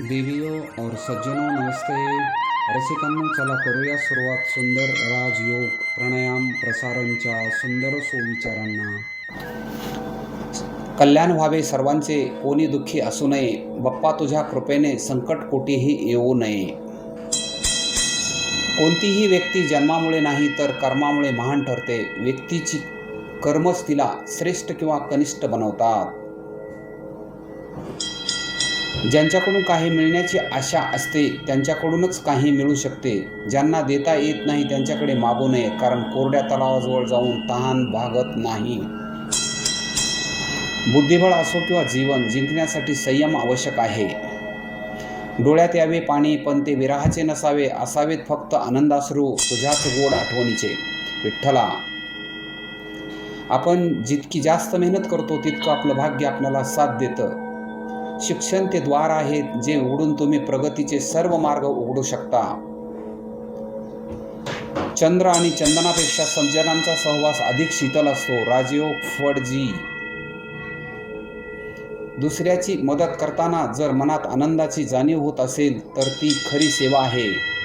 देवियो और सज्जनों नमस्ते। रसिकांनो चला करूया सुरुवात सुंदर राजयोग प्राणायाम प्रसारणच्या सुंदर सुविचारांना. कल्याण व्हावे सर्वांचे कोणी दुःखी असू नये. बाप्पा तुझ्या कृपेने संकट कोटीही येऊ नये. कोणतीही व्यक्ती जन्मामुळे नाही तर कर्मामुळे महान ठरते. व्यक्तीची कर्मच तिला श्रेष्ठ किंवा कनिष्ठ बनवतात. ज्यांच्याकडून काही मिळण्याची आशा असते त्यांच्याकडूनच काही मिळू शकते. ज्यांना देता येत नाही त्यांच्याकडे मागू नये कारण कोरड्या तलावाजवळ जाऊन तहान भागत नाही. बुद्धिबळ असो किंवा जीवन जिंकण्यासाठी संयम आवश्यक आहे. डोळ्यात यावे पाणी पण ते विराहाचे नसावे असावेत फक्त आनंदाश्रू तुझ्याच गोड आठवणीचे. विठ्ठला आपण जितकी जास्त मेहनत करतो तितकं आपलं भाग्य आपल्याला साथ देतं. शिक्षण ते द्वार आहेत जे उघडून तुम्ही प्रगतीचे सर्व मार्ग उघडू शकता. चंद्र आणि चंदनापेक्षा संजनांचा सहवास अधिक शीतल असतो. राजयोग फडजी. दुसऱ्याची मदत करताना जर मनात आनंदाची जाणीव होत असेल तर ती खरी सेवा आहे.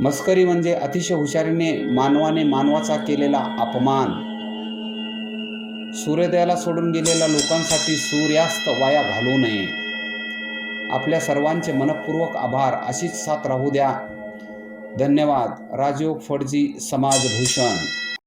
मस्करी म्हणजे अतिशय हुशारीने मानवाने मानवाचा केलेला अपमान. सूर्योदयाला सोडून गेलेल्या लोकांसाठी सूर्यास्त वाया घालू नये. आपल्या सर्वांचे मनपूर्वक आभार. अशीच साथ राहू द्या. धन्यवाद. राजयोग फडजी समाजभूषण.